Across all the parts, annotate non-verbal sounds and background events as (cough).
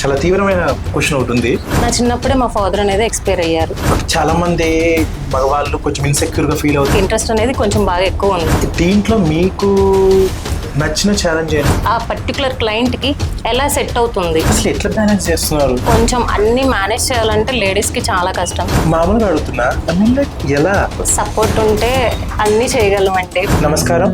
చాలా తీవ్రమైన క్వశ్చన్ ఒకటి ఉంది. నా చిన్నప్పుడే మా ఫాదర్ అనేది ఎక్స్పైర్ అయ్యారు. చాలా మంది మగవాళ్ళు కొంచెం ఇన్సెక్యూర్గా ఫీల్ అవుతారు. ఇంట్రెస్ట్ అనేది కొంచెం బాగా ఎక్కువ ఉంది. దీంట్లో మీకు నచ్చిన ఛాలెంజ్ ఏంటి? ఆ పర్టికులర్ క్లయింట్కి ఎలా సెట్ అవుతుంది? అసలు ఎట్లా బ్యాలెన్స్ చేస్తున్నారు? కొంచెం అన్ని మేనేజ్ చేయాలంటే లేడీస్కి చాలా కష్టం. మామూలుగా అడుగుతున్నా ఎలా? సపోర్ట్ ఉంటే అన్ని చేయగలం అంటే నమస్కారం.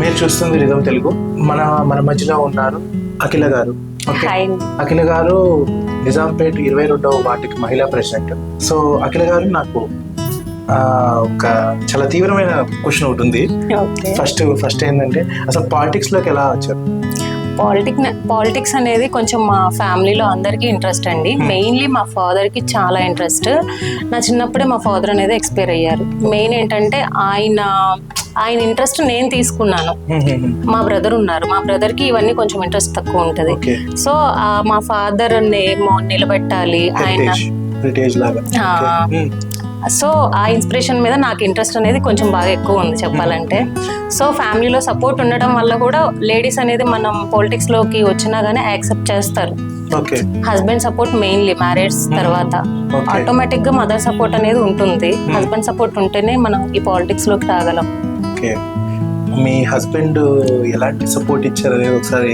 మీరు చూస్తుంది రిధం తెలుగు. మన మన మధ్యలో ఉన్నారు అఖిల గారు. అఖిల గారు నిజాంపేట్ ఇరవై రెండవ వార్డుకి మహిళా ప్రెసిడెంట్. సో అఖిల గారు నాకు ఒక చాలా తీవ్రమైన క్వశ్చన్ ఒకటి ఉంది. ఫస్ట్ ఫస్ట్ ఏంటంటే అసలు పాలిటిక్స్లోకి ఎలా వచ్చారు? పాలిటిక్స్ పాలిటిక్స్ అనేది కొంచెం మా ఫ్యామిలీలో అందరికీ ఇంట్రెస్ట్ అండి. మెయిన్లీ మా ఫాదర్కి చాలా ఇంట్రెస్ట్ నా చిన్నప్పుడే మా ఫాదర్ అనేది ఎక్స్పైర్ అయ్యారు. మెయిన్ ఏంటంటే ఆయన ఆయన ఇంట్రెస్ట్ నేను తీసుకున్నాను. మా బ్రదర్ ఉన్నారు. మా బ్రదర్కి ఇవన్నీ కొంచెం ఇంట్రెస్ట్ తక్కువ ఉంటది. సో మా ఫాదర్ నేమో నిలబెట్టాలి. ఆయన. సో ఆ ఇన్స్పిరేషన్ మీద నాకు ఇంట్రెస్ట్ అనేది కొంచెం బాగా ఎక్కువ ఉంది చెప్పాలంటే. సో ఫ్యామిలీలో సపోర్ట్ ఉండడం వల్ల కూడా లేడీస్ అనేది మనం politics లోకి వచ్చినా గానీ యాక్సెప్ట్ చేస్తారు. హస్బెండ్ సపోర్ట్ మెయిన్లీ మ్యారేజ్ తర్వాత. ఆటోమేటిక్గా మదర్ సపోర్ట్ అనేది ఉంటుంది. హస్బెండ్ సపోర్ట్ ఉంటేనే మనం ఈ పాలిటిక్స్లోకి రాగలం. ఓకే. మీ హస్బెండ్ ఎలాంటి సపోర్ట్ ఇచ్చారు అనేది ఒకసారి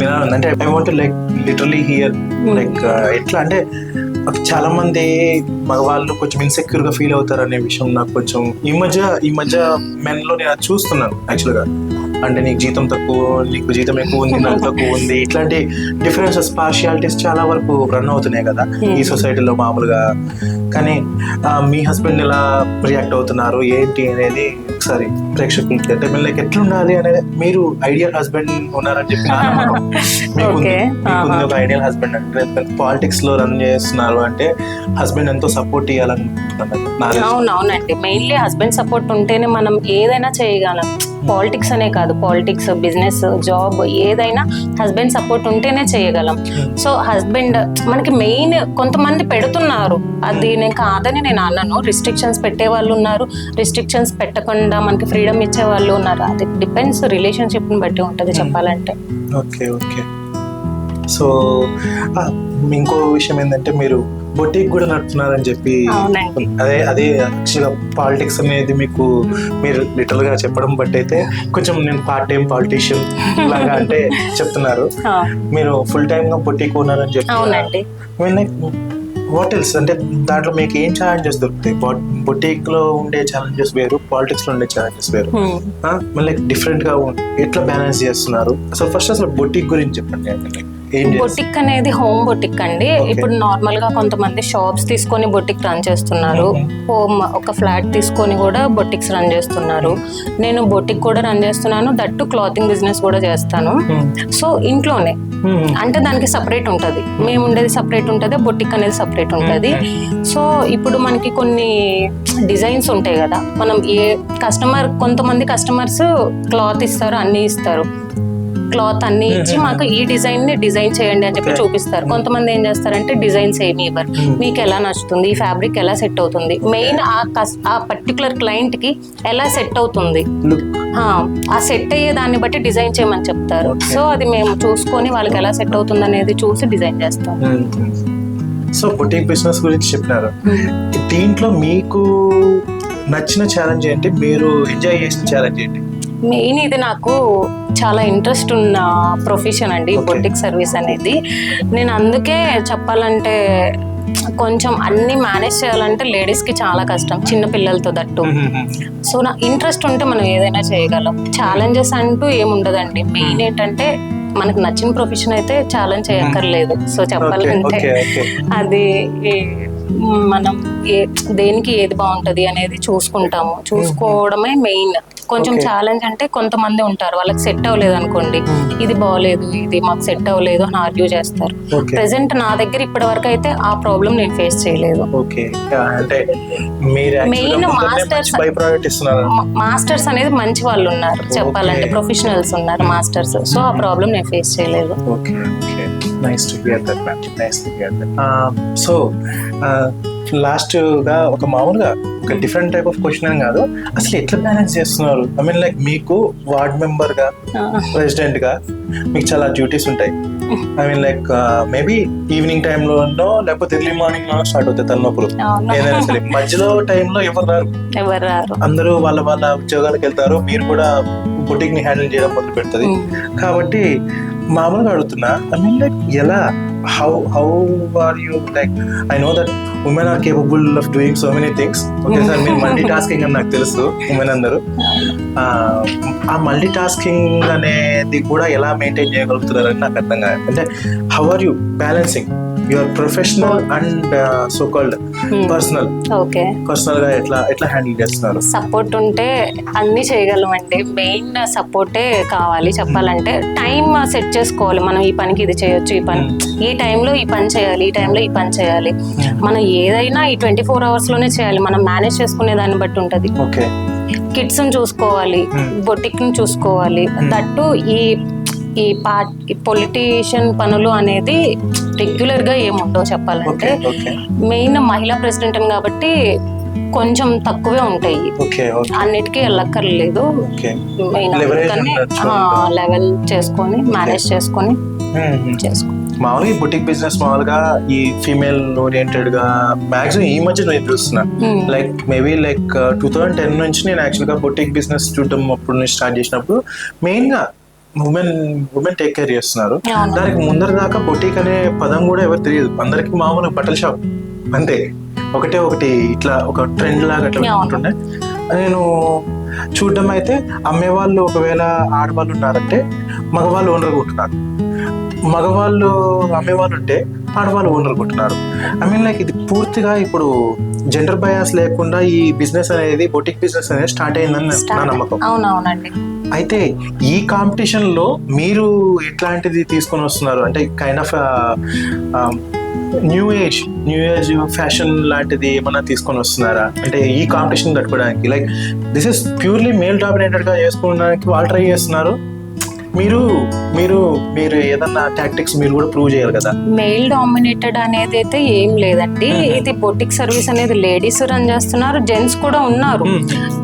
వినాలి అంటే I want like literally hear like ఎట్లా అంటే చాలా మంది మగవాళ్ళు కొంచెం ఇన్సెక్యూర్గా ఫీల్ అవుతారు అనే విషయం నాకు కొంచెం ఈ మధ్య ఈ మధ్య మెన్లో నేను చూస్తున్నాను యాక్చువల్గా. అంటే నీకు జీతం తక్కువ నీకు జీతం ఎక్కువ ఉంది నాకు తక్కువ ఉంది ఇట్లాంటి డిఫరెన్సెస్ పార్షియాలిటీస్ చాలా వరకు రన్ అవుతున్నాయి కదా ఈ సొసైటీలో మామూలుగా. కానీ మీ హస్బెండ్ ఎలా రియాక్ట్ అవుతున్నారు ఏంటి అనేది ఒకసారి ప్రేక్షకులకి అంటే లైక్ ఎట్లుండాలి అనేది మీరు ఐడియల్ హస్బెండ్ ఉన్నారని చెప్పి. (laughs) ఒక ఐడియల్ హస్బెండ్ అంటే పాలిటిక్స్లో రన్ చేస్తున్నారు అంటే హస్బెండ్ ఎంతో సపోర్ట్ ఇవ్వాలనుకుంటున్నారు నా తెలిసి. అవును అవునండి. మెయిన్లీ హస్బెండ్ సపోర్ట్ ఉంటేనే మనం ఏదైనా చేయగలం. పాలిటిక్స్ అనే కాదు పాలిటిక్స్ బిజినెస్ జాబ్ ఏదైనా హస్బెండ్ సపోర్ట్ ఉంటేనే చేయగలం. సో హస్బెండ్ మనకి మెయిన్ కొంతమంది పెడుతున్నారు. అది నేను కాదని నేను అన్నాను రిస్ట్రిక్షన్స్ పెట్టే వాళ్ళు ఉన్నారు. రిస్ట్రిక్షన్స్ పెట్టకుండా మనకి ఫ్రీడమ్ ఇచ్చే వాళ్ళు ఉన్నారు. అది డిపెండ్స్ రిలేషన్షిప్ని బట్టి ఉంటుంది చెప్పాలంటే. Okay okay. సో ఇంకో విషయం ఏంటంటే మీరు బొటీక్ కూడా నడుపుతున్నారని చెప్పి. అదే అదే యాక్చువల్గా పాలిటిక్స్ అనేది మీకు మీరు లిటరల్గా చెప్పడం బట్టి అయితే కొంచెం నేను పార్ట్ టైం పాలిటీషియన్ లాగా అంటే (laughs) చెప్తున్నారు. మీరు ఫుల్ టైమ్గా బొటీక్ ఓనర్ అని చెప్పి ఎల్స్ అంటే దాంట్లో మీకు ఏం ఛాలెంజెస్ దొరుకుతాయి? బొటీక్లో ఉండే ఛాలెంజెస్ వేరు పాలిటిక్స్లో ఉండే ఛాలెంజెస్ వేరు. Hmm. మళ్ళీ డిఫరెంట్గా ఎట్లా బ్యాలెన్స్ చేస్తున్నారు? అసలు ఫస్ట్ అసలు బొటిక్ గురించి చెప్పండి. అంటే బొటిక్ అనేది హోమ్ బొటిక్ అండి. ఇప్పుడు నార్మల్గా కొంతమంది షాప్స్ తీసుకొని బొటిక్ రన్ చేస్తున్నారు. హోమ్ ఒక ఫ్లాట్ తీసుకొని కూడా బొటిక్స్ రన్ చేస్తున్నారు. నేను బొటిక్ కూడా రన్ చేస్తున్నాను. దట్టు క్లాతింగ్ బిజినెస్ కూడా చేస్తాను. సో ఇంట్లోనే. అంటే దానికి సపరేట్ ఉంటుంది. మేము ఉండేది సపరేట్ ఉంటుంది బొటిక్ అనేది సపరేట్ ఉంటుంది. సో ఇప్పుడు మనకి కొన్ని డిజైన్స్ ఉంటాయి కదా. మనం ఏ కస్టమర్ కొంతమంది కస్టమర్స్ క్లాత్ ఇస్తారు అన్ని ఇస్తారు. క్లాత్ అన్ని ఇచ్చి (laughs) మాకు ఈ డిజైన్ని డిజైన్ చేయండి అని చెప్పి. చూపిస్తారు. కొంతమంది ఏం చేస్తారంటే డిజైన్స్ ఏమి ఇవ్వరు. మీకు ఎలా నచ్చుతుంది? ఈ ఫ్యాబ్రిక్ ఎలా సెట్ అవుతుంది? మెయిన్ ఆ ఆ పర్టికులర్ క్లయింట్కి ఎలా సెట్ అవుతుంది? ఆ, సెట్ అయ్యే దాన్ని బట్టి డిజైన్ చేయమని చెప్తారు. సో అది మేము చూసుకొని వాళ్ళకి ఎలా సెట్ అవుతుంది అనేది చూసి డిజైన్ చేస్తాం. సో బొటిక్ బిజినెస్ గురించి చెప్పినారు. దీంట్లో మీకు నచ్చిన ఛాలెంజ్ ఏంటి? మీరు ఎంజాయ్ చేసిన ఛాలెంజ్ ఏంటి? మెయిన్ ఇది నాకు చాలా ఇంట్రెస్ట్ ఉన్న ప్రొఫెషన్ అండి. బొటిక్ సర్వీస్ అనేది. నేను అందుకే చెప్పాలంటే కొంచెం అన్ని మేనేజ్ చేయాలంటే లేడీస్కి చాలా కష్టం చిన్న పిల్లలతో దట్టు. సో నా ఇంట్రెస్ట్ ఉంటే మనం ఏదైనా చేయగలం. ఛాలెంజెస్ అంటూ ఏముండదండి. మెయిన్ ఏంటంటే మనకు నచ్చిన ప్రొఫెషన్ అయితే ఛాలెంజ్ చేయక్కర్లేదు. సో చెప్పాలంటే అది మనం ఏ దేనికి ఏది బాగుంటది అనేది చూసుకుంటాము. చూసుకోవడమే మెయిన్. కొంచెం. ఛాలెంజ్ అంటే కొంతమంది ఉంటారు. వాళ్ళకి సెట్ అవ్వలేదు అనుకోండి. ఇది బాగలేదు ఇది మాకు సెట్ అవ్వలేదు అని ఆర్గ్యూ చేస్తారు. ప్రెసెంట్ నా దగ్గర ఇప్పటి వరకు అయితే ఆ ప్రాబ్లం నేను ఫేస్ చేయలేదు. ప్రోడక్ట్ ఇస్తున్నారు. మాస్టర్స్ అనేది మంచి వాళ్ళు ఉన్నారు. చెప్పాలంటే. ప్రొఫెషనల్స్ ఉన్నారు మాస్టర్స్ సో ఆ ప్రాబ్లం నేను ఫేస్ చేయలేదు. Okay okay nice to hear that ma'am nice to hear that so లాస్ట్గా ఒక మామూలుగా ఒక డిఫరెంట్ టైప్ ఆఫ్ క్వశ్చన్ అని కాదు. అసలు ఎట్లా బ్యాలెన్స్ చేస్తున్నారు? ఐ మీన్ లైక్ మీకు వార్డ్ మెంబర్గా ప్రెసిడెంట్గా మీకు చాలా డ్యూటీస్ ఉంటాయి. I mean like maybe evening టైంలో లేకపోతే ఎర్లీ మార్నింగ్లో స్టార్ట్ అవుతాయి తలనొప్పులు. ఏదైనా సరే. మధ్యలో టైంలో ఎవరు రారు? ఎవరు రారు? అందరూ వాళ్ళ వాళ్ళ ఉద్యోగాలకు వెళ్తారు. మీరు కూడా బుటిక్ని హ్యాండిల్ చేయడం మొదలు పెడుతుంది. కాబట్టి మామూలుగా అడుగుతున్నా ఐ మీన్ లైక్ ఎలా? How how are you like I know that women are capable of doing so many things okay sir మీరు మల్టీ టాస్కింగ్ అని నాకు తెలుసు ఉమెన్ అందరూ. ఆ, ఆ మల్టీ టాస్కింగ్ అనేది కూడా ఎలా మెయింటైన్ చేయగలుగుతున్నారు అని నాకు అర్థం కాదు. అంటే how are you balancing your professional and so called Hmm. Personal okay పర్సనల్గా ఎట్లా ఎట్లా హ్యాండిల్ చేస్తున్నారు? సపోర్ట్ ఉంటే అన్ని చేయగలమండి. మెయిన్ సపోర్టే కావాలి చెప్పాలంటే టైం సెట్ చేసుకోవాలి. మనం ఈ పనికి ఇది చేయొచ్చు ఈ పని. ఈ టైంలో ఈ పని చేయాలి ఈ టైంలో ఈ పని చేయాలి. మనం ఏదైనా ఈ ట్వంటీ ఫోర్ అవర్స్లోనే చేయాలి. మనం మేనేజ్ చేసుకునే దాన్ని బట్టి ఉంటది. ఓకే కిడ్స్ చూసుకోవాలి. Hmm. బొటిక్ని చూసుకోవాలి. దట్టు ఈ ఈ పార్ట్ పొలిటీషియన్ పనులు అనేది రెగ్యులర్గా ఏముండవు చెప్పాలంటే. మెయిన్ మహిళా ప్రెసిడెంట్ కాబట్టి కొంచెం తక్కువే ఉంటాయి. అన్నిటికీ వెళ్ళక్కర్లేదు ఓకే. మెయిన్. లెవెల్ చేసుకొని మేనేజ్ చేసుకొని చేసుకో. మామూలుగా ఈ బుటిక్ బిజినెస్ మామూలుగా ఈ ఫీమేల్ ఓరియంటెడ్గా మాక్సిమం ఈ మధ్య నేను చూస్తున్నా. Like maybe like two thousand ten నుంచి నేను యాక్చువల్గా బుటిక్ బిజినెస్ చూడడం అప్పుడు నుంచి స్టార్ట్ చేసినప్పుడు మెయిన్గా ఉమెన్ ఉమెన్ టేక్ కేర్ చేస్తున్నారు. దానికి ముందర దాకా బొటిక్ అనే పదం కూడా ఎవరు తెలియదు. అందరికి మామూలు బట్టల షాప్ అంతే. ఒకటే ఒకటి ఇట్లా ఒక ట్రెండ్ లాగా అట్లా. ఉంటుండే. నేను చూడడం అయితే అమ్మేవాళ్ళు ఒకవేళ ఆడవాళ్ళు ఉన్నారంటే మగవాళ్ళు ఓనర్ ఉంటున్నారు. మగవాళ్ళు అమ్మేవాళ్ళు ఉంటే ఆడవాళ్ళు ఓనర్ ఉంటున్నారు ఐ మీన్ లైక్ ఇది పూర్తిగా ఇప్పుడు జెండర్ బయాస్ లేకుండా ఈ బిజినెస్ అనేది బొటిక్ బిజినెస్ అనేది స్టార్ట్ అయిందని నా- నమ్మకం. అవునవునండి. అయితే ఈ కాంపిటీషన్లో మీరు ఎట్లాంటిది తీసుకొని వస్తున్నారు? అంటే kind of new age new age fashion లాంటిది ఏమన్నా తీసుకొని వస్తున్నారా? అంటే ఈ competition తట్టుకోవడానికి like this is purely male డామినేటెడ్గా చేసుకోవడానికి వాళ్ళు ట్రై చేస్తున్నారు. మీరు మీరు మీరు ఏదన్నా టాక్టిక్స్ మీరు కూడా ప్రూవ్ చేయాలి కదా? మెయిల్ డామినేటెడ్ అనేది అయితే ఏం లేదండి. ఇది బొటిక్ సర్వీస్ అనేది లేడీస్ రన్ చేస్తున్నారు జెంట్స్ కూడా ఉన్నారు.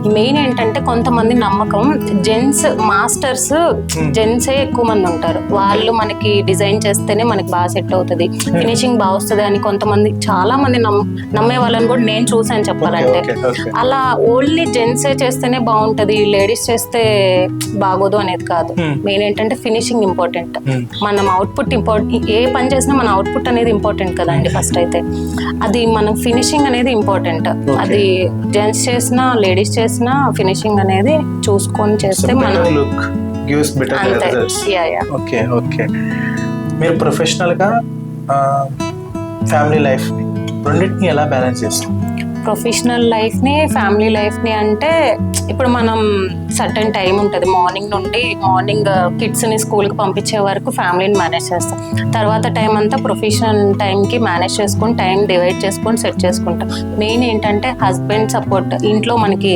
మెయిన్ ఏంటంటే కొంతమంది నమ్మకం జెంట్స్ మాస్టర్స్ జెంట్సే ఎక్కువ మంది ఉంటారు. వాళ్ళు మనకి డిజైన్ చేస్తేనే మనకి బాగా సెట్ అవుతుంది. ఫినిషింగ్ బాగా వస్తుంది అని కొంతమంది చాలా మంది నమ్- నమ్మే వాళ్ళని కూడా నేను చూసాను చెప్పాలంటే. అలా ఓన్లీ జెంట్సే చేస్తేనే బాగుంటది. లేడీస్ చేస్తే బాగోదు అనేది కాదు. Hmm. మెయిన్ ఏంటంటే ఫినిషింగ్ ఇంపార్టెంట్ Hmm. మనం అవుట్పుట్ ఇంపార్టెంట్ ఏ పని చేసినా మన అవుట్పుట్ అనేది ఇంపార్టెంట్ కదండి ఫస్ట్ అయితే. అది మనం ఫినిషింగ్ అనేది ఇంపార్టెంట్ అది జెంట్స్ చేసినా లేడీస్ చేసినా ఫినిషింగ్ అనేది చూసుకొని చేస్తే మనం లుక్ గివ్స్ బెటర్ అంతే. Results yeah yeah okay okay మీరు ప్రొఫెషనల్గా ఫ్యామిలీ లైఫ్ రెండింటిని ఎలా బ్యాలెన్స్ చేస్తారు? ప్రొఫెషనల్ లైఫ్ని ఫ్యామిలీ లైఫ్ని అంటే ఇప్పుడు మనం సర్టన్ టైం ఉంటుంది. మార్నింగ్ నుండి మార్నింగ్ కిడ్స్ని స్కూల్కి పంపించే వరకు ఫ్యామిలీని మేనేజ్ చేస్తాం. తర్వాత టైం అంతా ప్రొఫెషనల్ టైం కి మేనేజ్ చేసుకొని టైం డివైడ్ చేసుకొని సెట్ చేసుకుంటాం. మెయిన్ ఏంటంటే హస్బెండ్ సపోర్ట్. ఇంట్లో మనకి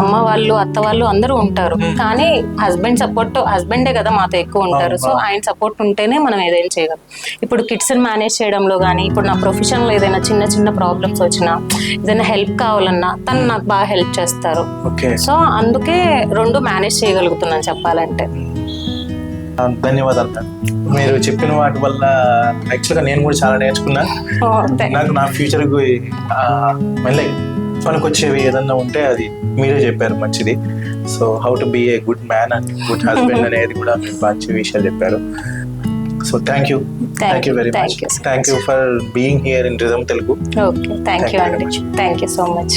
అమ్మ వాళ్ళు అత్త వాళ్ళు అందరూ ఉంటారు. కానీ హస్బెండ్ సపోర్ట్ హస్బెండే కదా మాతో ఎక్కువ ఉంటారు. సో ఆయన సపోర్ట్ ఉంటేనే మనం ఏదైనా చేయగలం. ఇప్పుడు కిడ్స్ మేనేజ్ చేయడంలో కానీ ఇప్పుడు నా ప్రొఫెషన్లో ఏదైనా చిన్న చిన్న ప్రాబ్లమ్స్ వచ్చినా ఏదైనా హెల్ప్ కావాలన్నా తను నాకు బాగా హెల్ప్ చేస్తారు. సో అందుకే రెండు మేనేజ్ చేయగలుగుతున్నాను చెప్పాలంటే. ధన్యవాదాలు మీరు చెప్పిన వాటి వల్ల యాక్చువల్గా నేను కూడా చాలా నేర్చుకున్నా. నాకు నా ఫ్యూచర్ మళ్ళీ పనికొచ్చేవి ఏదన్నా ఉంటే అది మీరే చెప్పారు మంచిది. So how to be a good man and good husband అనేది కూడా మీరు మంచి విషయాలు చెప్పారు. So thank you thank you very much thank you for being here in rhythm Telugu you అండి థ్యాంక్ యూ సో మచ్